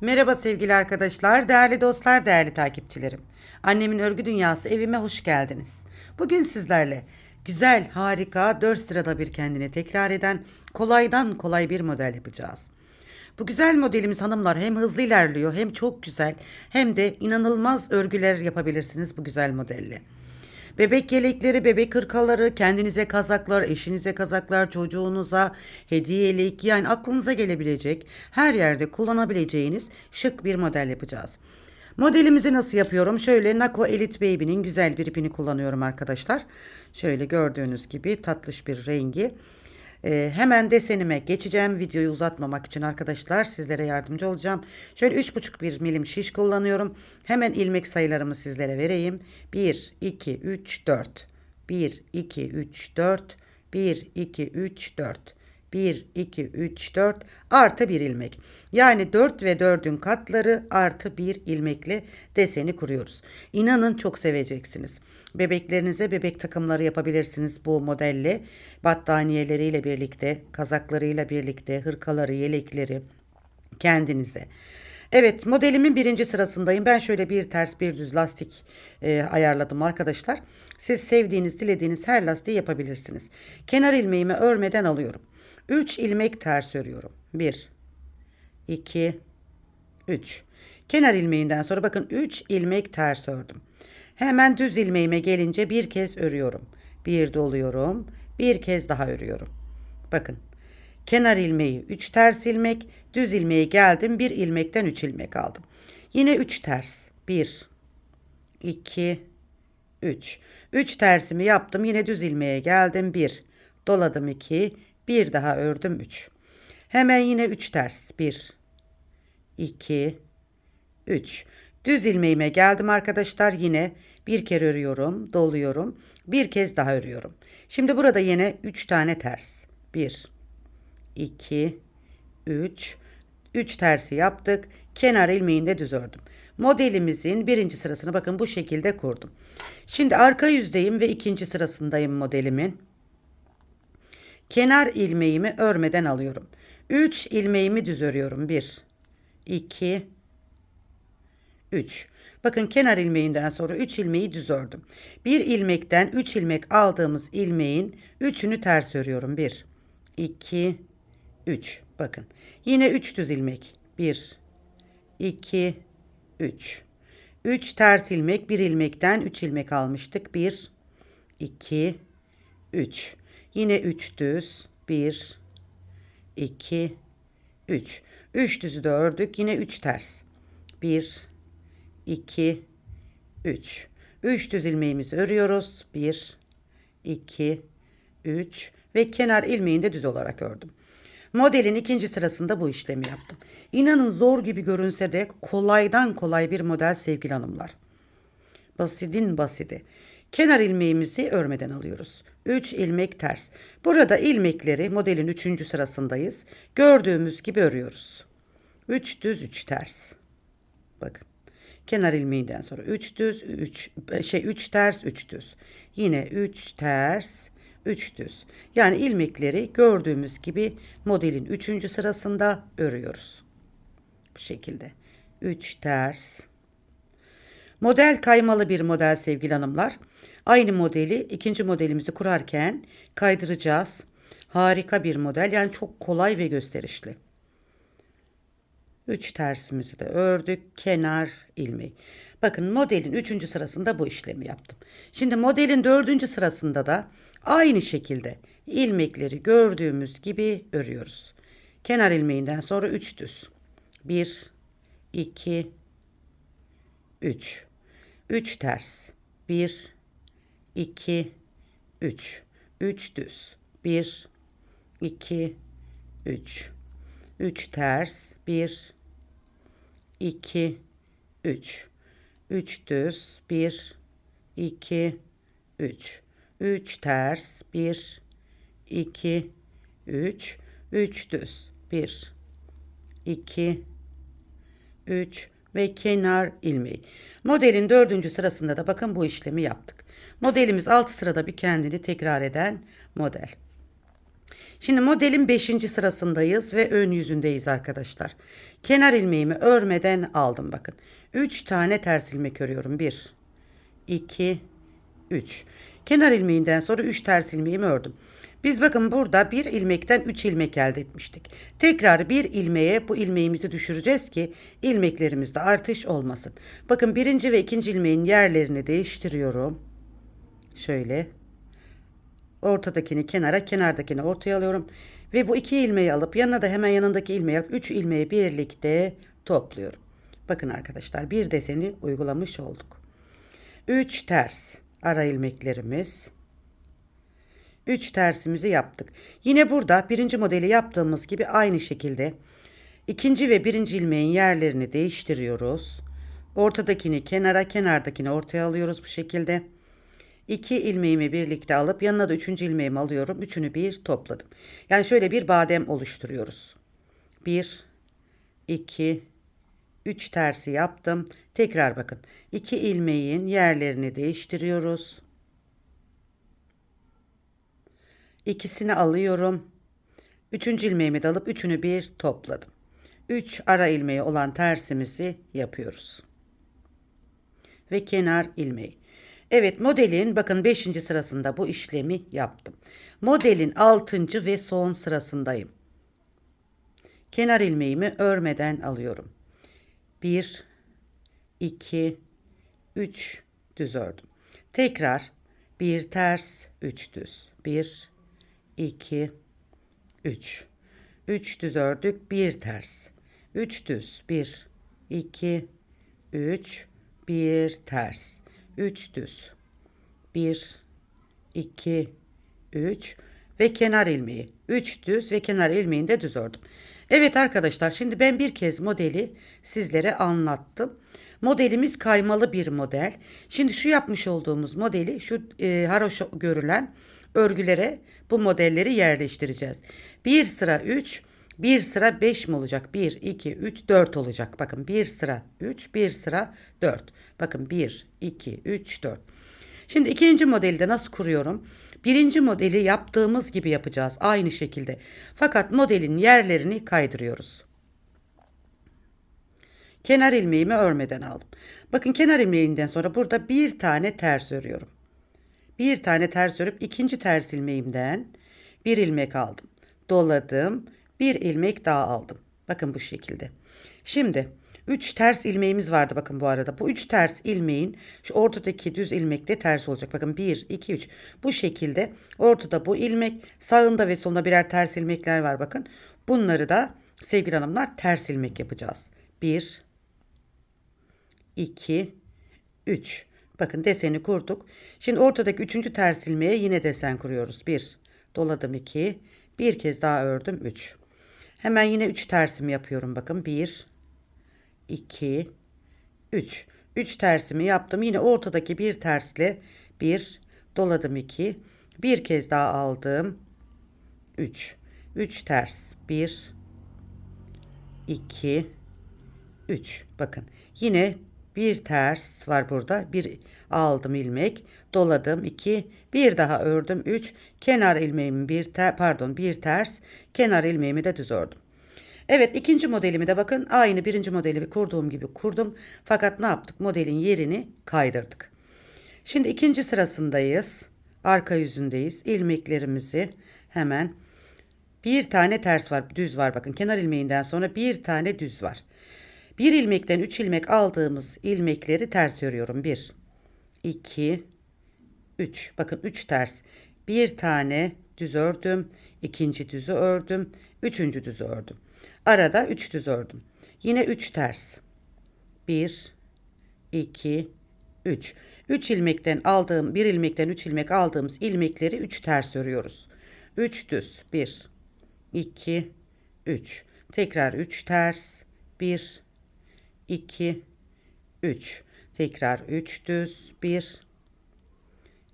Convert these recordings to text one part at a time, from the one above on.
Merhaba sevgili arkadaşlar, değerli dostlar, değerli takipçilerim. Annemin örgü dünyası evime hoş geldiniz. Bugün sizlerle güzel, harika, 4 sırada bir kendini tekrar eden kolaydan kolay bir model yapacağız. Bu güzel modelimiz hanımlar hem hızlı ilerliyor hem çok güzel hem de inanılmaz örgüler yapabilirsiniz bu güzel modelle. Bebek yelekleri, bebek hırkaları, kendinize kazaklar, eşinize kazaklar, çocuğunuza hediyelik yani aklınıza gelebilecek her yerde kullanabileceğiniz şık bir model yapacağız. Modelimizi nasıl yapıyorum? Şöyle Nako Elite Baby'nin güzel bir ipini kullanıyorum arkadaşlar. Şöyle gördüğünüz gibi tatlış bir rengi. Ee, hemen desenime geçeceğim. Videoyu uzatmamak için arkadaşlar sizlere yardımcı olacağım. Şöyle 3,5 bir milim şiş kullanıyorum. Hemen ilmek sayılarımı sizlere vereyim. 1, 2, 3, 4. 1, 2, 3, 4. 1, 2, 3, 4. 1, 2, 3, 4 artı 1 ilmek. Yani 4 ve 4'ün katları artı 1 ilmekle deseni kuruyoruz. İnanın çok seveceksiniz. Bebeklerinize bebek takımları yapabilirsiniz bu modelle. Battaniyeleriyle birlikte, kazaklarıyla birlikte, hırkaları, yelekleri kendinize. Evet modelimin birinci sırasındayım. Ben şöyle bir ters bir düz lastik e, ayarladım arkadaşlar. Siz sevdiğiniz, dilediğiniz her lastiği yapabilirsiniz. Kenar ilmeğimi örmeden alıyorum. 3 ilmek ters örüyorum. 1 2 3 Kenar ilmeğinden sonra bakın 3 ilmek ters ördüm. Hemen düz ilmeğime gelince bir kez örüyorum. Bir doluyorum. Bir kez daha örüyorum. Bakın. Kenar ilmeği 3 ters ilmek, düz ilmeğe geldim. Bir ilmekten 3 ilmek aldım. Yine 3 ters. 1 2 3. 3 tersimi yaptım. Yine düz ilmeğe geldim. 1 doladım 2 bir daha ördüm 3. Hemen yine 3 ters. 1 2 3. Düz ilmeğime geldim arkadaşlar. Yine bir kere örüyorum, doluyorum. Bir kez daha örüyorum. Şimdi burada yine 3 tane ters. 1 2 3 3 tersi yaptık. Kenar ilmeğinde düz ördüm. Modelimizin birinci sırasını bakın bu şekilde kurdum. Şimdi arka yüzdeyim ve ikinci sırasındayım modelimin. Kenar ilmeğimi örmeden alıyorum. 3 ilmeğimi düz örüyorum. 1 2 3. Bakın kenar ilmeğinden sonra 3 ilmeği düz ördüm. Bir ilmekten 3 ilmek aldığımız ilmeğin 3'ünü ters örüyorum. 1 2 3. Bakın. Yine 3 düz ilmek. 1 2 3. 3 ters ilmek, bir ilmekten 3 ilmek almıştık. 1 2 3. Yine 3 düz. 1 2 3. 3 düzü de ördük. Yine 3 ters. 1 2 3. 3 düz ilmeğimizi örüyoruz. 1 2 3 ve kenar ilmeğini de düz olarak ördüm. Modelin ikinci sırasında bu işlemi yaptım. İnanın zor gibi görünse de kolaydan kolay bir model sevgili hanımlar. Basidin basidi. Kenar ilmeğimizi örmeden alıyoruz. 3 ilmek ters. Burada ilmekleri modelin 3. sırasındayız. Gördüğümüz gibi örüyoruz. 3 düz 3 ters. Bakın. Kenar ilmeğinden sonra 3 düz 3 şey 3 ters 3 düz. Yine 3 ters 3 düz. Yani ilmekleri gördüğümüz gibi modelin 3. sırasında örüyoruz. Bu şekilde. 3 ters Model kaymalı bir model sevgili hanımlar. Aynı modeli ikinci modelimizi kurarken kaydıracağız. Harika bir model yani çok kolay ve gösterişli. 3 tersimizi de ördük. Kenar ilmeği. Bakın modelin 3. sırasında bu işlemi yaptım. Şimdi modelin 4. sırasında da aynı şekilde ilmekleri gördüğümüz gibi örüyoruz. Kenar ilmeğinden sonra 3 düz. 1 2 3 3 ters. 1 2 3 3 düz. 1 2 3 3 ters. 1 2 3 3 düz. 1 2 3 3 ters. 1 2 3 3 düz. 1 2 3 ve kenar ilmeği. Modelin dördüncü sırasında da bakın bu işlemi yaptık. Modelimiz 6 sırada bir kendini tekrar eden model. Şimdi modelin 5. sırasındayız ve ön yüzündeyiz arkadaşlar. Kenar ilmeğimi örmeden aldım bakın. 3 tane ters ilmek örüyorum. 1 2 3. Kenar ilmeğinden sonra 3 ters ilmeğimi ördüm. Biz bakın burada bir ilmekten 3 ilmek elde etmiştik. Tekrar bir ilmeğe bu ilmeğimizi düşüreceğiz ki ilmeklerimizde artış olmasın. Bakın birinci ve ikinci ilmeğin yerlerini değiştiriyorum. Şöyle. Ortadakini kenara, kenardakini ortaya alıyorum. Ve bu iki ilmeği alıp yanına da hemen yanındaki ilmeği alıp üç ilmeği birlikte topluyorum. Bakın arkadaşlar bir deseni uygulamış olduk. 3 ters ara ilmeklerimiz. 3 tersimizi yaptık. Yine burada birinci modeli yaptığımız gibi aynı şekilde ikinci ve birinci ilmeğin yerlerini değiştiriyoruz. Ortadakini kenara, kenardakini ortaya alıyoruz bu şekilde. İki ilmeğimi birlikte alıp yanına da üçüncü ilmeğimi alıyorum. Üçünü bir topladım. Yani şöyle bir badem oluşturuyoruz. Bir, iki, üç tersi yaptım. Tekrar bakın. İki ilmeğin yerlerini değiştiriyoruz. İkisini alıyorum. Üçüncü ilmeğimi de alıp üçünü bir topladım. Üç ara ilmeği olan tersimizi yapıyoruz. Ve kenar ilmeği. Evet modelin bakın 5. sırasında bu işlemi yaptım. Modelin 6. ve son sırasındayım. Kenar ilmeğimi örmeden alıyorum. 1 2 3 düz ördüm. Tekrar bir ters 3 düz. 1 2 3 3 düz ördük, bir ters. 3 düz. 1 2 3 bir ters. 3 düz. 1 2 3 ve kenar ilmeği. 3 düz ve kenar ilmeğini de düz ördüm. Evet arkadaşlar şimdi ben bir kez modeli sizlere anlattım. Modelimiz kaymalı bir model. Şimdi şu yapmış olduğumuz modeli şu e, haroşa görülen örgülere bu modelleri yerleştireceğiz. Bir sıra 3, bir sıra 5 mi olacak? 1, 2, 3, 4 olacak. Bakın bir sıra 3, bir sıra 4. Bakın 1, 2, 3, 4. Şimdi ikinci modeli de nasıl kuruyorum? Birinci modeli yaptığımız gibi yapacağız aynı şekilde. Fakat modelin yerlerini kaydırıyoruz. Kenar ilmeğimi örmeden aldım. Bakın kenar ilmeğinden sonra burada bir tane ters örüyorum. Bir tane ters örüp ikinci ters ilmeğimden bir ilmek aldım. Doladım. Bir ilmek daha aldım. Bakın bu şekilde. Şimdi 3 ters ilmeğimiz vardı bakın bu arada. Bu 3 ters ilmeğin şu ortadaki düz ilmek de ters olacak. Bakın 1, 2, 3. Bu şekilde ortada bu ilmek sağında ve solunda birer ters ilmekler var bakın. Bunları da sevgili hanımlar ters ilmek yapacağız. 1, 2, 3. Bakın deseni kurduk. Şimdi ortadaki üçüncü ters ilmeğe yine desen kuruyoruz. 1, doladım 2, bir kez daha ördüm 3. Hemen yine 3 tersimi yapıyorum bakın. 1, 2, 3. 3 tersimi yaptım. Yine ortadaki bir tersle 1 doladım 2. Bir kez daha aldım. 3. 3 ters. 1 2 3. Bakın. Yine bir ters var burada. Bir aldım ilmek, doladım 2, bir daha ördüm 3, kenar ilmeğimi bir ter, pardon bir ters, kenar ilmeğimi de düz ördüm. Evet ikinci modelimi de bakın aynı birinci modelimi kurduğum gibi kurdum. Fakat ne yaptık? Modelin yerini kaydırdık. Şimdi ikinci sırasındayız. Arka yüzündeyiz. İlmeklerimizi hemen bir tane ters var, düz var bakın. Kenar ilmeğinden sonra bir tane düz var. Bir ilmekten üç ilmek aldığımız ilmekleri ters örüyorum. Bir, iki, üç. Bakın üç ters. Bir tane düz ördüm. ikinci düzü ördüm. Üçüncü düzü ördüm. Arada 3 düz ördüm. Yine 3 ters. 1 2 3. 3 ilmekten aldığım bir ilmekten 3 ilmek aldığımız ilmekleri 3 ters örüyoruz. 3 düz. 1 2 3. Tekrar 3 ters. 1 2 3. Tekrar 3 düz. 1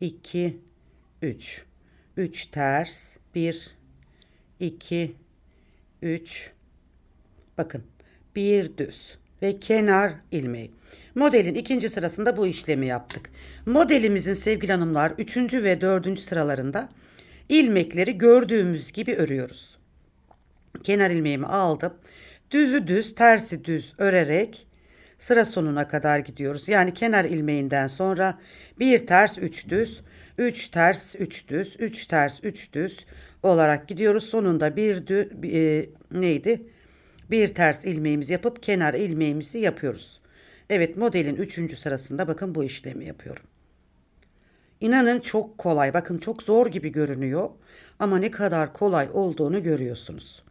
2 3. 3 ters. 1 2 3 Bakın bir düz ve kenar ilmeği. Modelin ikinci sırasında bu işlemi yaptık. Modelimizin sevgili hanımlar üçüncü ve dördüncü sıralarında ilmekleri gördüğümüz gibi örüyoruz. Kenar ilmeğimi aldım. Düzü düz, tersi düz örerek sıra sonuna kadar gidiyoruz. Yani kenar ilmeğinden sonra bir ters, üç düz, üç ters, üç düz, üç ters, üç düz olarak gidiyoruz. Sonunda bir dü, e, neydi? Bir ters ilmeğimizi yapıp kenar ilmeğimizi yapıyoruz. Evet modelin üçüncü sırasında bakın bu işlemi yapıyorum. İnanın çok kolay. Bakın çok zor gibi görünüyor ama ne kadar kolay olduğunu görüyorsunuz.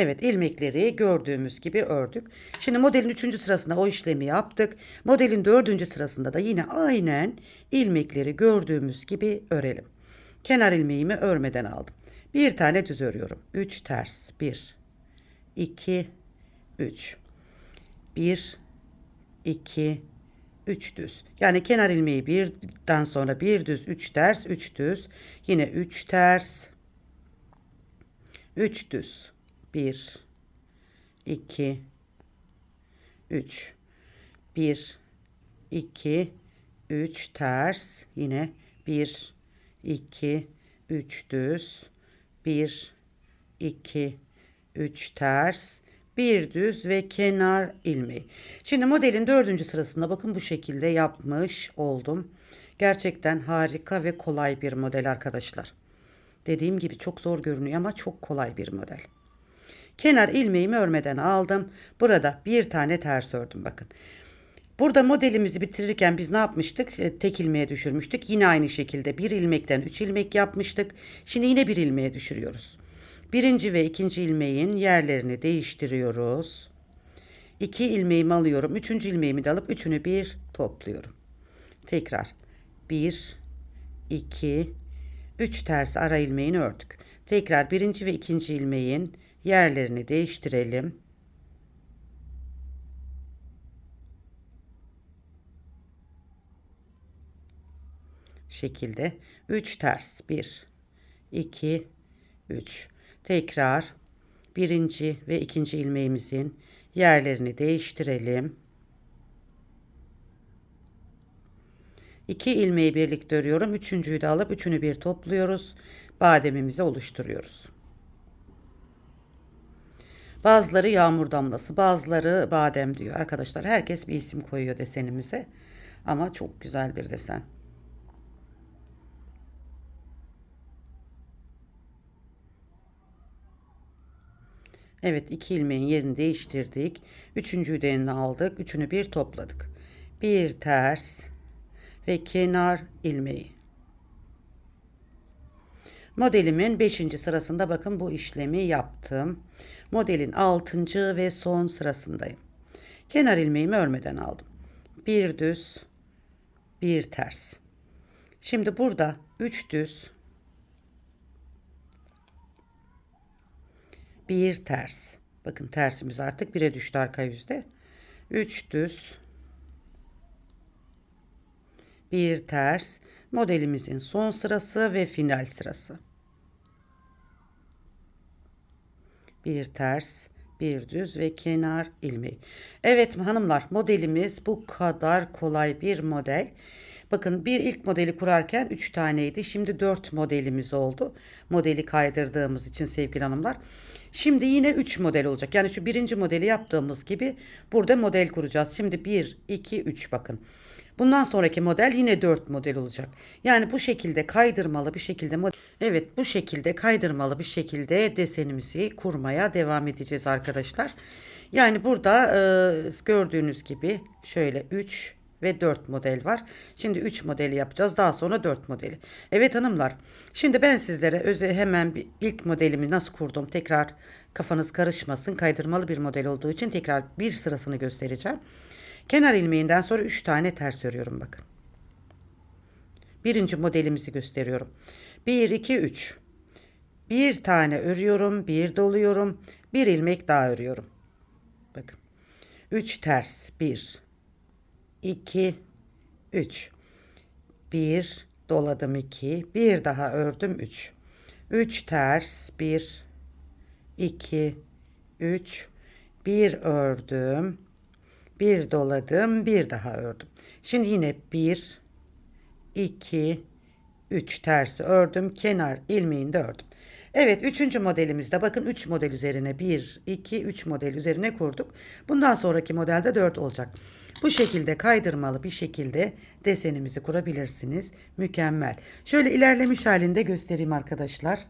Evet ilmekleri gördüğümüz gibi ördük. Şimdi modelin üçüncü sırasında o işlemi yaptık. Modelin dördüncü sırasında da yine aynen ilmekleri gördüğümüz gibi örelim. Kenar ilmeğimi örmeden aldım. Bir tane düz örüyorum. Üç ters. Bir, iki, üç. Bir, iki, üç düz. Yani kenar ilmeği birden sonra bir düz, üç ters, üç düz. Yine üç ters, üç düz. 1 2 3 1 2 3 ters yine 1 2 3 düz 1 2 3 ters bir düz ve kenar ilmeği. Şimdi modelin dördüncü sırasında bakın bu şekilde yapmış oldum. Gerçekten harika ve kolay bir model arkadaşlar. Dediğim gibi çok zor görünüyor ama çok kolay bir model. Kenar ilmeğimi örmeden aldım. Burada bir tane ters ördüm bakın. Burada modelimizi bitirirken biz ne yapmıştık? E, tek ilmeğe düşürmüştük. Yine aynı şekilde bir ilmekten üç ilmek yapmıştık. Şimdi yine bir ilmeğe düşürüyoruz. Birinci ve ikinci ilmeğin yerlerini değiştiriyoruz. İki ilmeğimi alıyorum. Üçüncü ilmeğimi de alıp üçünü bir topluyorum. Tekrar. Bir, iki, üç ters ara ilmeğini ördük. Tekrar birinci ve ikinci ilmeğin yerlerini değiştirelim. şekilde 3 ters 1 2 3 tekrar birinci ve ikinci ilmeğimizin yerlerini değiştirelim. İki ilmeği birlikte örüyorum. Üçüncüyü de alıp üçünü bir topluyoruz. Bademimizi oluşturuyoruz. Bazıları yağmur damlası, bazıları badem diyor. Arkadaşlar herkes bir isim koyuyor desenimize. Ama çok güzel bir desen. Evet iki ilmeğin yerini değiştirdik. Üçüncüyü de aldık. Üçünü bir topladık. Bir ters ve kenar ilmeği. Modelimin 5. sırasında bakın bu işlemi yaptım. Modelin 6. ve son sırasındayım. Kenar ilmeğimi örmeden aldım. Bir düz, bir ters. Şimdi burada 3 düz, bir ters. Bakın tersimiz artık 1'e düştü arka yüzde. 3 düz, bir ters. Modelimizin son sırası ve final sırası. Bir ters, bir düz ve kenar ilmeği. Evet hanımlar modelimiz bu kadar kolay bir model. Bakın bir ilk modeli kurarken 3 taneydi. Şimdi 4 modelimiz oldu. Modeli kaydırdığımız için sevgili hanımlar. Şimdi yine 3 model olacak. Yani şu birinci modeli yaptığımız gibi burada model kuracağız. Şimdi 1, 2, 3 bakın. Bundan sonraki model yine 4 model olacak. Yani bu şekilde kaydırmalı bir şekilde. Evet bu şekilde kaydırmalı bir şekilde desenimizi kurmaya devam edeceğiz arkadaşlar. Yani burada e, gördüğünüz gibi şöyle 3 ve 4 model var. Şimdi 3 modeli yapacağız. Daha sonra 4 modeli. Evet hanımlar. Şimdi ben sizlere öze hemen bir ilk modelimi nasıl kurdum tekrar kafanız karışmasın. Kaydırmalı bir model olduğu için tekrar bir sırasını göstereceğim. Kenar ilmeğinden sonra 3 tane ters örüyorum bakın. Birinci modelimizi gösteriyorum. 1 2 3. Bir tane örüyorum, bir doluyorum, bir ilmek daha örüyorum. Bakın. 3 ters. 1 2 3. 1 doladım 2, bir daha ördüm 3. 3 ters 1 2 3 1 ördüm Bir doladım, bir daha ördüm. Şimdi yine bir, iki, üç tersi ördüm. Kenar ilmeğini de ördüm. Evet üçüncü modelimizde bakın 3 model üzerine 1, 2, 3 model üzerine kurduk. Bundan sonraki modelde 4 olacak. Bu şekilde kaydırmalı bir şekilde desenimizi kurabilirsiniz. Mükemmel. Şöyle ilerlemiş halinde göstereyim arkadaşlar.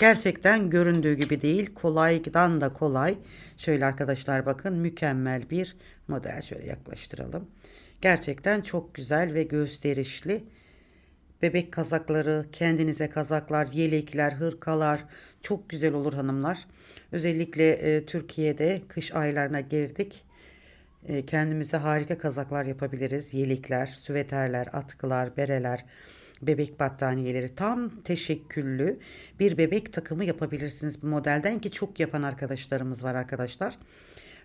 Gerçekten göründüğü gibi değil. Kolaydan da kolay. Şöyle arkadaşlar bakın mükemmel bir model. Şöyle yaklaştıralım. Gerçekten çok güzel ve gösterişli. Bebek kazakları, kendinize kazaklar, yelekler, hırkalar çok güzel olur hanımlar. Özellikle e, Türkiye'de kış aylarına girdik. E, kendimize harika kazaklar yapabiliriz. Yelekler, süveterler, atkılar, bereler, bebek battaniyeleri tam teşekküllü bir bebek takımı yapabilirsiniz bu modelden ki çok yapan arkadaşlarımız var arkadaşlar.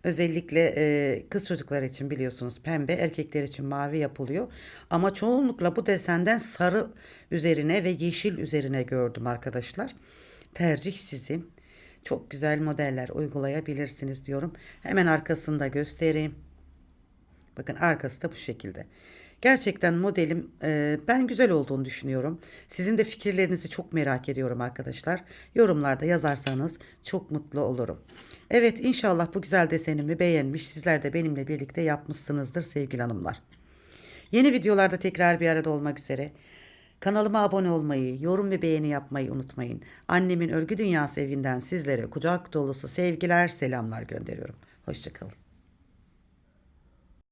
Özellikle e, kız çocuklar için biliyorsunuz pembe, erkekler için mavi yapılıyor. Ama çoğunlukla bu desenden sarı üzerine ve yeşil üzerine gördüm arkadaşlar. Tercih sizin. Çok güzel modeller uygulayabilirsiniz diyorum. Hemen arkasında göstereyim. Bakın arkası da bu şekilde. Gerçekten modelim e, ben güzel olduğunu düşünüyorum. Sizin de fikirlerinizi çok merak ediyorum arkadaşlar. Yorumlarda yazarsanız çok mutlu olurum. Evet inşallah bu güzel desenimi beğenmiş. Sizler de benimle birlikte yapmışsınızdır sevgili hanımlar. Yeni videolarda tekrar bir arada olmak üzere. Kanalıma abone olmayı, yorum ve beğeni yapmayı unutmayın. Annemin Örgü Dünyası evinden sizlere kucak dolusu sevgiler, selamlar gönderiyorum. Hoşçakalın.